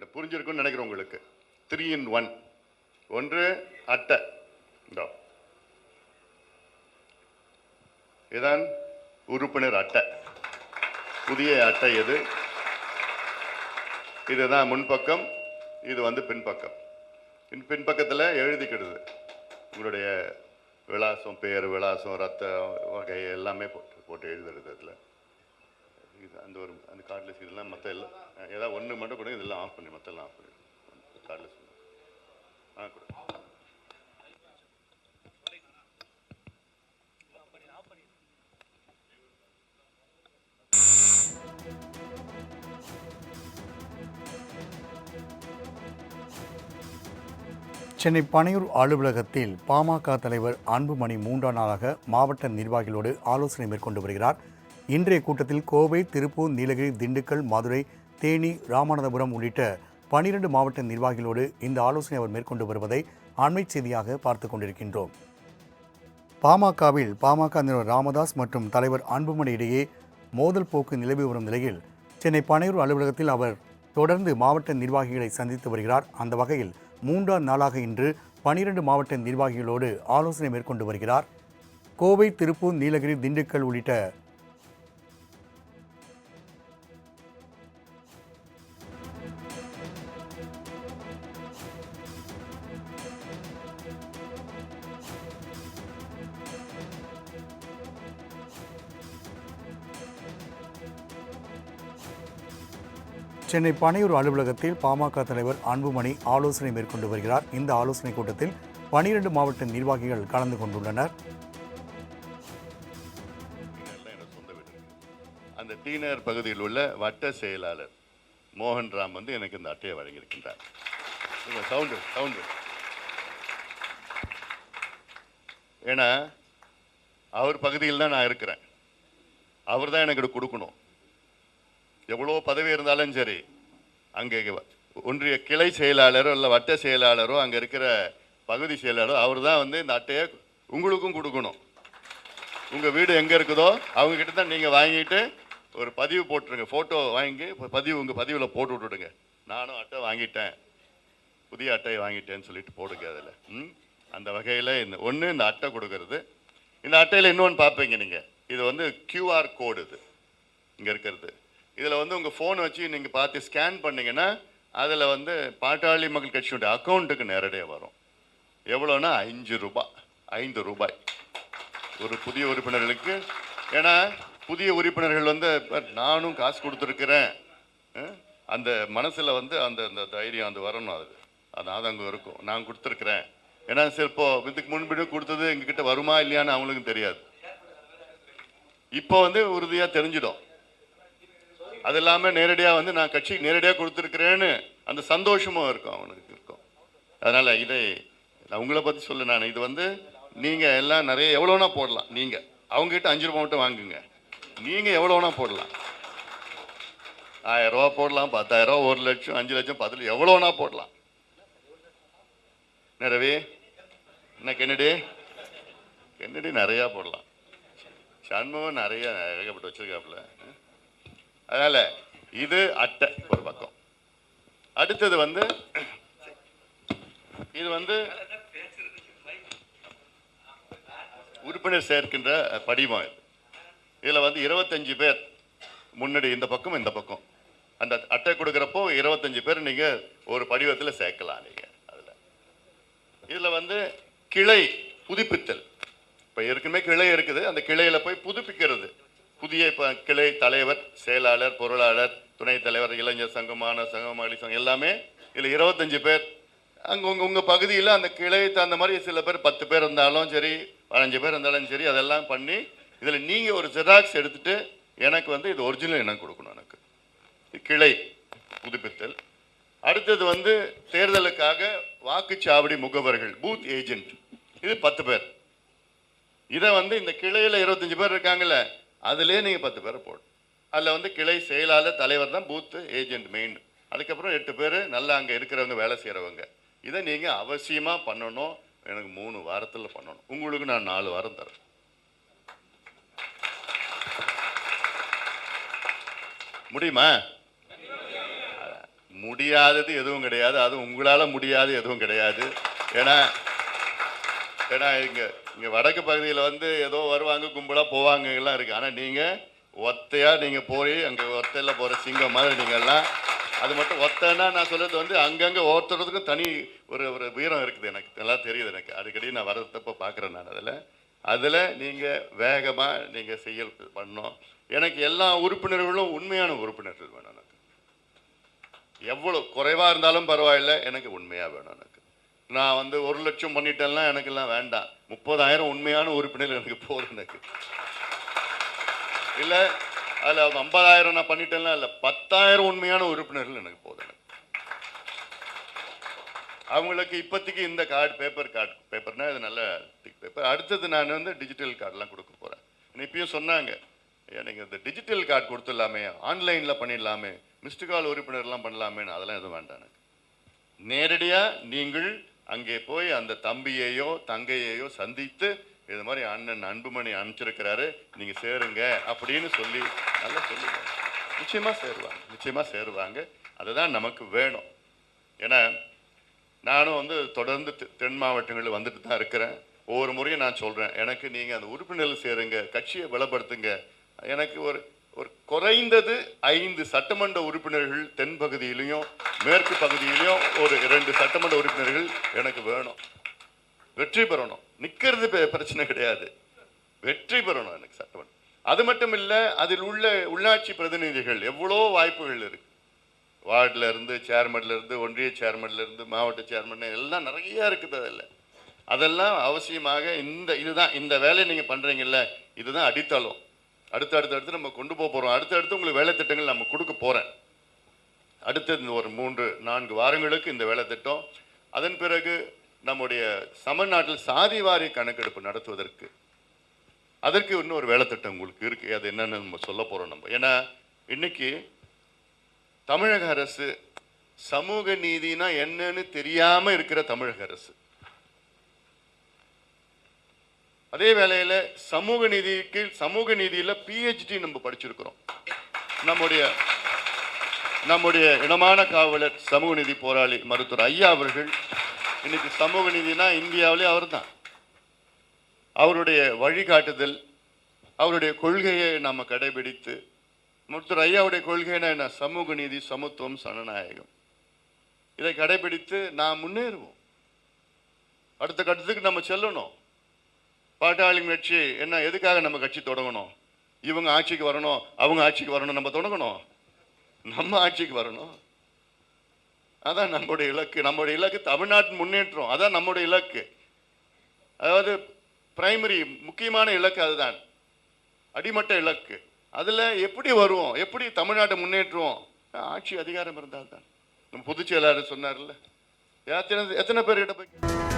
உங்கள்கிட்ட புரிஞ்சிருக்கும்னு நினைக்கிறேன் உங்களுக்கு. த்ரீ இன் ஒன் ஒன்று அட்டை. இதோ இதான் உறுப்பினர் அட்டை. புதிய அட்டை எது? இதுதான் முன்பக்கம் இது வந்து பின்பக்கம். இன் பின்பக்கத்தில் எழுதிக்கிடுது. உங்களுடைய விலாசம் பேர் விலாசம் ரத்த வகை எல்லாமே போட்டு போட்டு எழுதுறது அதில். இது அந்த ஒரு அந்த கார்ட்லெஸ் இதெல்லாம் மற்ற எல்லாம் ஏதாவது ஒன்று மட்டும் கூட இதெல்லாம் ஆஃப் பண்ணி மற்றெல்லாம் ஆஃப் பண்ணி கார்ட்லெஸ் ஆ கொடு. சென்னை பனையூர் அலுவலகத்தில் பாமக தலைவர் அன்புமணி மூன்றாம் நாளாக மாவட்ட நிர்வாகிகளோடு ஆலோசனை மேற்கொண்டு வருகிறார். இன்றைய கூட்டத்தில் கோவை திருப்பூர் நீலகிரி திண்டுக்கல் மதுரை தேனி ராமநாதபுரம் உள்ளிட்ட பனிரெண்டு மாவட்ட நிர்வாகிகளோடு இந்த ஆலோசனை அவர் மேற்கொண்டு வருவதை அண்மை செய்தியாக பார்த்து கொண்டிருக்கின்றோம். பாமகவில் பாமக நிறுவனர் ராமதாஸ் மற்றும் தலைவர் அன்புமணி இடையே மோதல் போக்கு நிலவி வரும் நிலையில் சென்னை பனையூர் அலுவலகத்தில் அவர் தொடர்ந்து மாவட்ட நிர்வாகிகளை சந்தித்து வருகிறார். அந்த வகையில் மூன்றாம் நாளாக இன்று பனிரெண்டு மாவட்ட நிர்வாகிகளோடு ஆலோசனை மேற்கொண்டு வருகிறார். கோவை திருப்பூர் நீலகிரி திண்டுக்கல் உள்ளிட்ட சென்னை பனையூர் அலுவலகத்தில் பாமக தலைவர் அன்புமணி ஆலோசனை மேற்கொண்டு வருகிறார். இந்த ஆலோசனை கூட்டத்தில் பனிரெண்டு மாவட்ட நிர்வாகிகள் கலந்து கொண்டுள்ளனர். அந்த தீனர் பகுதியில் உள்ள வட்ட செயலாளர் மோகன் ராம் வந்து எனக்கு இந்த அட்டையை வழங்கியிருக்கின்றார். Sound sound. ஏன்னா அவர் பகுதியில் தான் நான் இருக்கிறேன். அவர் தான் எனக்கு கொடுக்கணும். எவ்வளோ பதவி இருந்தாலும் சரி அங்கே ஒன்றிய கிளை செயலாளரோ இல்லை வட்ட செயலாளரோ அங்கே இருக்கிற பகுதி செயலாளரோ அவர் தான் வந்து இந்த அட்டையை உங்களுக்கும் கொடுக்கணும். உங்கள் வீடு எங்கே இருக்குதோ அவங்கக்கிட்ட தான் நீங்கள் வாங்கிட்டு ஒரு பதிவு போட்டுருங்க. ஃபோட்டோ வாங்கி பதிவு உங்கள் பதிவில் போட்டு விட்டுடுங்க. நானும் அட்டை வாங்கிட்டேன். புதிய அட்டையை வாங்கிட்டேன்னு சொல்லிட்டு போடுங்க அதில். ம்? அந்த வகையில் இந்த ஒன்று இந்த அட்டை கொடுக்கறது. இந்த அட்டையில் இன்னொன்று பார்ப்பீங்க நீங்கள் இது வந்து கியூஆர் கோடு இது. இங்கே இருக்கிறது. இதில் வந்து உங்கள் ஃபோன் வச்சு நீங்கள் பார்த்து ஸ்கேன் பண்ணிங்கன்னா அதில் வந்து பாட்டாளி மக்கள் கட்சியுடைய அக்கௌண்ட்டுக்கு நேரடியாக வரும். எவ்வளோன்னா அஞ்சு ரூபாய் ஐந்து ரூபாய். ஒரு புதிய உறுப்பினர்களுக்கு. ஏன்னா புதிய உறுப்பினர்கள் வந்து நானும் காசு கொடுத்துருக்குறேன். அந்த மனசில் வந்து அந்த அந்த தைரியம் அது வரணும் அது. அதான் அங்கே இருக்கும். நான் கொடுத்துருக்குறேன். ஏன்னா சரி இதுக்கு முன்பிட்டு கொடுத்தது எங்ககிட்ட வருமா இல்லையான்னு அவங்களுக்கும் தெரியாது. இப்போ வந்து உறுதியாக தெரிஞ்சிடும். அது இல்லாமல் நேரடியாக வந்து நான் கட்சிக்கு நேரடியாக கொடுத்துருக்குறேன்னு அந்த சந்தோஷமும் இருக்கும் அவனுக்கு இருக்கும். அதனால் இதை நான் உங்களை பற்றி சொல்ல நான். இது வந்து நீங்கள் எல்லாம் நிறைய எவ்வளோனா போடலாம். நீங்கள் அவங்ககிட்ட அஞ்சு ரூபா மட்டும் வாங்குங்க. நீங்கள் எவ்வளோனா போடலாம். ஆயிரம் ரூபா போடலாம் பத்தாயிரம் ரூபா ஒரு லட்சம் அஞ்சு லட்சம் பத்து லட்சம் எவ்வளோனா போடலாம். நிறவே என்ன கென்னடி? கென்னடி நிறையா போடலாம். சண்முகம் நிறையா ஏகப்பட்டு வச்சுருக்காப்புல. அதனால இது அட்டை ஒரு பக்கம். அடுத்தது வந்து இது வந்து உறுப்பினர் சேர்க்கின்ற படிவம் இது. இதில் வந்து இருபத்தஞ்சு பேர் முன்னாடி இந்த பக்கம் இந்த பக்கம். அந்த அட்டை கொடுக்குறப்போ இருபத்தஞ்சு பேர் நீங்கள் ஒரு படிவத்தில் சேர்க்கலாம் நீங்கள் அதில். இதில் வந்து கிளை புதுப்பித்தல். இப்போ ஏற்கனவே கிளை இருக்குது. அந்த கிளையில் போய் புதுப்பிக்கிறது. புதிய கிளை தலைவர் செயலாளர் பொருளாளர் துணைத் தலைவர் இளைஞர் சங்கம் மாணவர் சங்கம் மகளிர் சங்கம் எல்லாமே இதில் இருபத்தஞ்சு பேர். அங்கே உங்கள் உங்கள் பகுதியில் அந்த கிளை தகுந்த மாதிரி சில பேர் பத்து பேர் இருந்தாலும் சரி பதினஞ்சு பேர் இருந்தாலும் சரி அதெல்லாம் பண்ணி இதில் நீங்கள் ஒரு ஜெராக்ஸ் எடுத்துட்டு எனக்கு வந்து இது ஒரிஜினல் எனக்கு கொடுக்கணும் எனக்கு. கிளை புதுப்பித்தல். அடுத்தது வந்து தேர்தலுக்காக வாக்குச்சாவடி முகவர்கள் பூத் ஏஜென்ட் இது பத்து பேர். இதை வந்து இந்த கிளையில் இருபத்தஞ்சு பேர் இருக்காங்கல்ல அதுலேயே நீங்கள் பத்து பேரை போடணும். அதில் வந்து கிளை செயலாளர் தலைவர் தான் பூத்து ஏஜென்ட் மெயின் அதுக்கப்புறம் எட்டு பேர் நல்லா அங்கே இருக்கிறவங்க வேலை செய்கிறவங்க இதை நீங்கள் அவசியமாக பண்ணணும். எனக்கு மூணு வாரத்தில் பண்ணணும். உங்களுக்கு நான் நாலு வாரம் தரேன். முடியுமா? முடியாதது எதுவும் கிடையாது. அது உங்களால் முடியாது எதுவும் கிடையாது. ஏன்னா ஏன்னா இங்கே இங்கே வடக்கு பகுதியில் வந்து ஏதோ வருவாங்க கும்பலாக போவாங்க எல்லாம் இருக்குது ஆனால் நீங்கள் ஒத்தையாக நீங்கள் போய் அங்கே ஒத்தையில் போகிற சிங்கம் மாதிரி நீங்கள் எல்லாம் அது மட்டும் ஒத்தைன்னா நான் சொல்கிறது வந்து அங்கங்கே ஒவ்வொருத்தருக்கும் தனி ஒரு ஒரு வீரம் இருக்குது எனக்கு. நல்லா தெரியுது எனக்கு. அடிக்கடி நான் வரதப்ப பார்க்குறேன் நான் அதில். அதில் நீங்கள் வேகமாக நீங்கள் செயல் பண்ணணும். எனக்கு எல்லா உறுப்பினர்களும் உண்மையான உறுப்பினர்கள் வேணும் எனக்கு. எவ்வளோ குறைவாக இருந்தாலும் பரவாயில்ல எனக்கு உண்மையாக வேணும் எனக்கு. நான் வந்து ஒரு லட்சம் பண்ணிட்டேன்னா எனக்கெல்லாம் வேண்டாம். முப்பதாயிரம் உண்மையான உறுப்பினர் எனக்கு போதும் எனக்கு. இல்லை அதில் ஐம்பதாயிரம் நான் பண்ணிட்டேன்னா இல்லை பத்தாயிரம் உண்மையான உறுப்பினர்கள் எனக்கு போதும் எனக்கு. அவங்களுக்கு இப்போதைக்கு இந்த கார்டு பேப்பர் கார்டு பேப்பர்னா இது நல்ல டிக் பேப்பர் அடுத்தது நான் வந்து டிஜிட்டல் கார்டெலாம் கொடுக்க போகிறேன் இப்பயும் சொன்னாங்க எனக்கு நீங்கள் இந்த டிஜிட்டல் கார்டு கொடுத்துடலாமே ஆன்லைனில் பண்ணிடலாமே மிஸ்டு கால் உறுப்பினர்லாம் பண்ணலாமேன்னு அதெல்லாம் எதுவும் வேண்டாம் எனக்கு. நேரடியாக நீங்கள் அங்கே போய் அந்த தம்பியையோ தங்கையையோ சந்தித்து இது மாதிரி அண்ணன் அன்புமணி அனுப்பிச்சிருக்கிறாரு நீங்கள் சேருங்க அப்படின்னு சொல்லி நல்லா சொல்லுங்க. நிச்சயமாக சேருவாங்க நிச்சயமாக சேருவாங்க. அதுதான் நமக்கு வேணும். ஏன்னா நானும் வந்து தொடர்ந்து தென் மாவட்டங்களில் வந்துட்டு தான் இருக்கிறேன். ஒவ்வொரு முறையும் நான் சொல்கிறேன் எனக்கு நீங்கள் அந்த உறுப்பினர்கள் சேருங்க கட்சியை பலப்படுத்துங்க. எனக்கு ஒரு ஒரு குறைந்தது ஐந்து சட்டமன்ற உறுப்பினர்கள் தென் பகுதியிலையும் மேற்கு பகுதியிலையும் ஒரு இரண்டு சட்டமன்ற உறுப்பினர்கள் எனக்கு வேணும். வெற்றி பெறணும். நிற்கிறது பிரச்சனை கிடையாது. வெற்றி பெறணும் எனக்கு சட்டமன்றம் அது மட்டும் இல்லை அதில் உள்ள உள்ளாட்சி பிரதிநிதிகள் எவ்வளோ வாய்ப்புகள் இருக்கு. வார்டில் இருந்து சேர்மன்ல இருந்து ஒன்றிய சேர்மன்ல இருந்து மாவட்ட சேர்மன் எல்லாம் நிறைய இருக்குது அதில் அதெல்லாம் அவசியமாக இந்த இதுதான் இந்த வேலையை நீங்கள் பண்ணுறீங்கல்ல இதுதான் அடித்தளம். அடுத்து அடுத்து அடுத்து நம்ம கொண்டு போக போகிறோம் அடுத்து அடுத்து உங்களுக்கு வேலை திட்டங்கள் நம்ம கொடுக்க போகிறேன் அடுத்த இந்த ஒரு மூன்று நான்கு வாரங்களுக்கு இந்த வேலை திட்டம். அதன் பிறகு நம்முடைய சமநாட்டில் சாதி வாரி கணக்கெடுப்பு நடத்துவதற்கு அதற்கு இன்னொரு வேலை திட்டம் உங்களுக்கு இருக்குது அது என்னென்னு நம்ம சொல்ல போகிறோம் நம்ம. ஏன்னா இன்னைக்கு தமிழக அரசு சமூக நீதினா என்னன்னு தெரியாமல் இருக்கிற தமிழக அரசு. அதே வேளையில் சமூக நீதிக்கு சமூக நீதியில் பிஹெச்டி நம்ம படிச்சிருக்கிறோம். நம்முடைய நம்முடைய இனமான காவலர் சமூக நீதி போராளி மருத்துவர் ஐயா அவர்கள் இன்னைக்கு சமூக நீதினா இந்தியாவிலே அவர்தான். அவருடைய வழிகாட்டுதல் அவருடைய கொள்கையை நம்ம கடைபிடித்து மருத்துவர் ஐயாவுடைய கொள்கைனா என்ன? சமூக நீதி சமத்துவம் சனநாயகம். இதை கடைபிடித்து நாம் முன்னேறுவோம். அடுத்த கட்டத்துக்கு நம்ம செல்லணும். பாட்டாளி கட்சி என்ன எதுக்காக நம்ம கட்சி தொடங்கணும்? இவங்க ஆட்சிக்கு வரணும் அவங்க ஆட்சிக்கு வரணும் நம்ம தொடங்கணும். நம்ம ஆட்சிக்கு வரணும். அதான் நம்முடைய இலக்கு. நம்முடைய இலக்கு தமிழ்நாட்டின் முன்னேற்றம். அதான் நம்முடைய இலக்கு. அதாவது பிரைமரி முக்கியமான இலக்கு அதுதான். அடிமட்ட இலக்கு. அதில் எப்படி வருவோம்? எப்படி தமிழ்நாட்டை முன்னேற்றுவோம்? ஆட்சி அதிகாரம் இருந்தால் தான் நம்ம பொதுச் செயலாளர் சொன்னார்ல. எத்தனை எத்தனை பேர்கிட்ட போய்